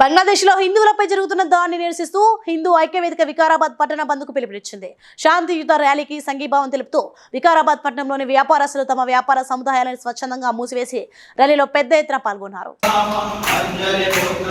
బంగ్లాదేశ్లో హిందువులపై జరుగుతున్న దాన్ని నిరసిస్తూ హిందూ ఐక్యవేదిక వికారాబాద్ పట్టణ బంద్కు పిలుపునిచ్చింది. శాంతియుత ర్యాలీకి సంఘీభావం తెలుపుతూ వికారాబాద్ పట్టణంలోని వ్యాపారస్తులు తమ వ్యాపార సముదాయాలను స్వచ్ఛందంగా మూసివేసి ర్యాలీలో పెద్ద ఎత్తున పాల్గొన్నారు. అంజలి పుత్ర